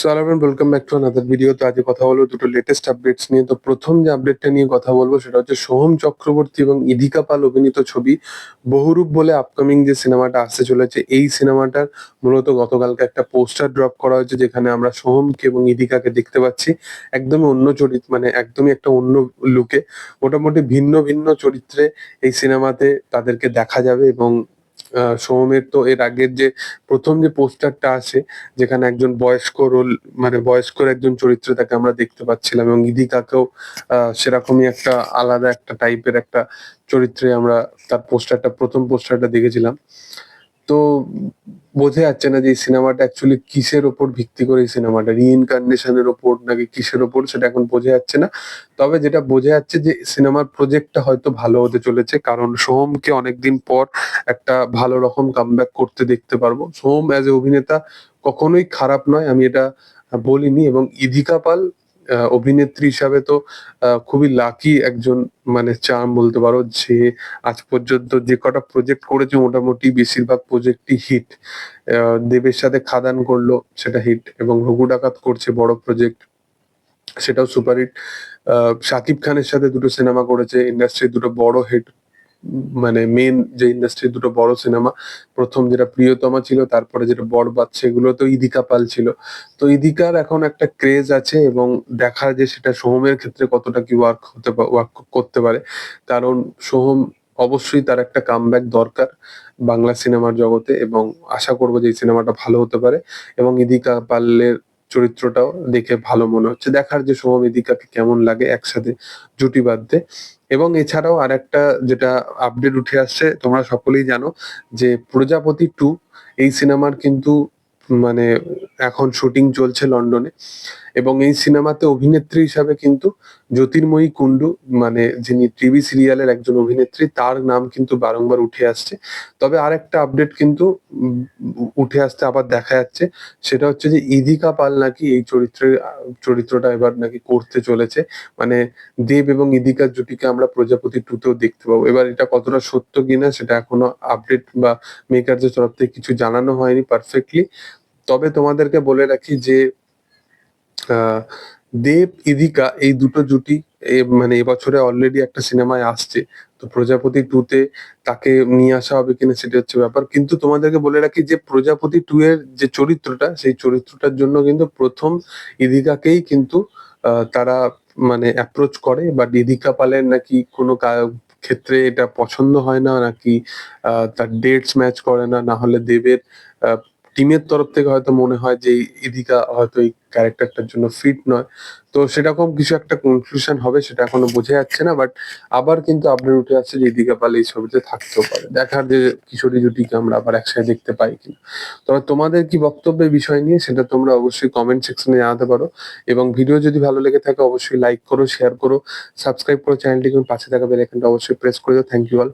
সালাম welcome back to another video তো আজকে কথা বলব দুটো লেটেস্ট আপডেটস নিয়ে। তো প্রথম যে আপডেটটা নিয়ে কথা বলব সেটা হচ্ছে সোহম চক্রবর্তী এবং ইদিকা পাল অভিনীত ছবি বহুরূপ বলে আপকামিং যে সিনেমাটা আসতে চলেছে, এই সিনেমাটার মূলত গতকালকে একটা পোস্টার ড্রপ করা হয়েছে যেখানে আমরা সোহমকে এবং ইদিকাকে দেখতে পাচ্ছি একদমই অন্য চরিত্র মানে একদমই একটা অন্য লুকে মোটামুটি ভিন্ন ভিন্ন চরিত্রে এই সিনেমাতে তাদেরকে দেখা যাবে এবং সোহমের তো এর আগের যে প্রথম যে পোস্টারটা আছে, যেখানে একজন বয়স্ক রোল মানে বয়স্কর একজন চরিত্র তাকে আমরা দেখতে পাচ্ছিলাম এবং ইদিকাকেও সেরকমই একটা আলাদা একটা টাইপের একটা চরিত্রে আমরা তার পোস্টারটা, প্রথম পোস্টারটা দেখেছিলাম। তো বোঝা যাচ্ছে না যে এই সিনেমাটা অ্যাকচুয়ালি কিসের ওপর ভিত্তি করে এই সিনেমাটা? রিইনকার্নেশনের ওপর নাকি কিসের ওপর সেটা এখন বোঝা যাচ্ছে না। তবে যেটা বোঝা যাচ্ছে যে সিনেমার প্রজেক্টটা হয়তো ভালো হতে চলেছে, কারণ সোহমকে অনেকদিন পর একটা ভালো রকম কামব্যাক করতে দেখতে পারব। সোহম অ্যাজ এ অভিনেতা কখনোই খারাপ নয়, আমি এটা বলিনি। এবং ইধিকা পাল অভিনেত্রী হিসাবে তো খুবই লাকি একজন মানে চার্ম বলতে পারো, যে আজ পর্যন্ত যে কটা প্রজেক্ট করেছে মোটামুটি বেশিরভাগ প্রজেক্টই হিট দেবের সাথে খাদান করল, সেটা হিট এবং রঘু ডাকাত করছে বড় প্রজেক্ট সেটাও সুপার হিট শাকিব খানের সাথে দুটো সিনেমা করেছে ইন্ডাস্ট্রির দুটো বড় হিট মানে মেন যে ইন্ডাস্ট্রির দুটো বড় সিনেমা প্রথম যেটা প্রিয়তমা ছিল, তারপরে যেটা বরবাদ, সেগুলো তো ইদিকা পাল ছিল। তো ইদিকার এখন একটা ক্রেজ আছে এবং দেখা যে সেটা সোহমের ক্ষেত্রে কতটা কি ওয়ার্ক হতে ওয়ার্ক করতে পারে। কারণ সোহম অবশ্যই তার একটা কামব্যাক দরকার বাংলা সিনেমার জগতে এবং আশা করব যে এই সিনেমাটা ভালো হতে পারে এবং ইদিকা পালের চরিত্রটাও দেখে ভালো মনে হচ্ছে। দেখার যে সমবেদিকাকে কেমন লাগে একসাথে জুটি বাঁধতে। এবং এছাড়াও আর একটা যেটা আপডেট উঠে আসছে, তোমরা সকলেই জানো যে প্রজাপতি টু এই সিনেমার কিন্তু মানে এখন শুটিং চলছে লন্ডনে। এবং এই সিনেমাতে অভিনেত্রী হিসাবে কিন্তু জ্যোতির্ময়ী কুণ্ডু মানে যিনি টিভি সিরিয়ালের একজন অভিনেত্রী, তার নাম কিন্তু বারংবার উঠে আসছে। তবে আরেকটা আপডেট কিন্তু উঠে আসতে আবার দেখা যাচ্ছে, সেটা হচ্ছে যে ইদিকা পাল নাকি এই চরিত্রের চরিত্রটা এবার নাকি করতে চলেছে। মানে দেব এবং ইদিকার জুটিকে আমরা প্রজাপতি টুতেও দেখতে পাবো। এবার এটা কতটা সত্য কিনা সেটা এখনও আপডেট বা মেকারদের তরফ থেকে কিছু জানানো হয়নি পারফেক্টলি তবে তোমাদেরকে বলে রাখি যে দেব, ইদিকা এই দুটো জুটি মানে এবছরে অলরেডি একটা সিনেমায় আসছে। তো প্রজাপতি টু তে তাকে নিয়ে আসা হবে কিনা সেটা হচ্ছে ব্যাপার। কিন্তু তোমাদেরকে বলে রাখি যে প্রজাপতি টু এর যে চরিত্রটা, সেই চরিত্রটার জন্য কিন্তু প্রথম ইদিকাকেই কিন্তু তারা মানে অ্যাপ্রোচ করে। বাট ইদিকা পালের নাকি কোনো ক্ষেত্রে এটা পছন্দ হয় না, নাকি তার ডেটস ম্যাচ করে না না হলে দেবের টিমের তরফ থেকে হয়তো মনে হয় যে এই ইদিকা হয়তো এই ক্যারেক্টারটার জন্য ফিট নয়। তো সেরকম কিছু একটা কনক্লুশন হবে সেটা এখনও বোঝা যাচ্ছে না বাট আবার কিন্তু আপডেট উঠে আসছে যে ইদিকা পালে এই ছবিতে থাকতেও পারে। দেখার যে কিশোরী জুটিকে আমরা আবার একসাথে দেখতে পাই কিনা। তবে তোমাদের কি বক্তব্যের বিষয় নিয়ে সেটা তোমরা অবশ্যই কমেন্ট সেকশনে জানাতে পারো। এবং ভিডিও যদি ভালো লেগে থাকে অবশ্যই লাইক করো শেয়ার করো সাবস্ক্রাইব করো চ্যানেলটিকে এবং পাশে থাকা বেল আইকনটা অবশ্যই প্রেস করে দাও। Thank you all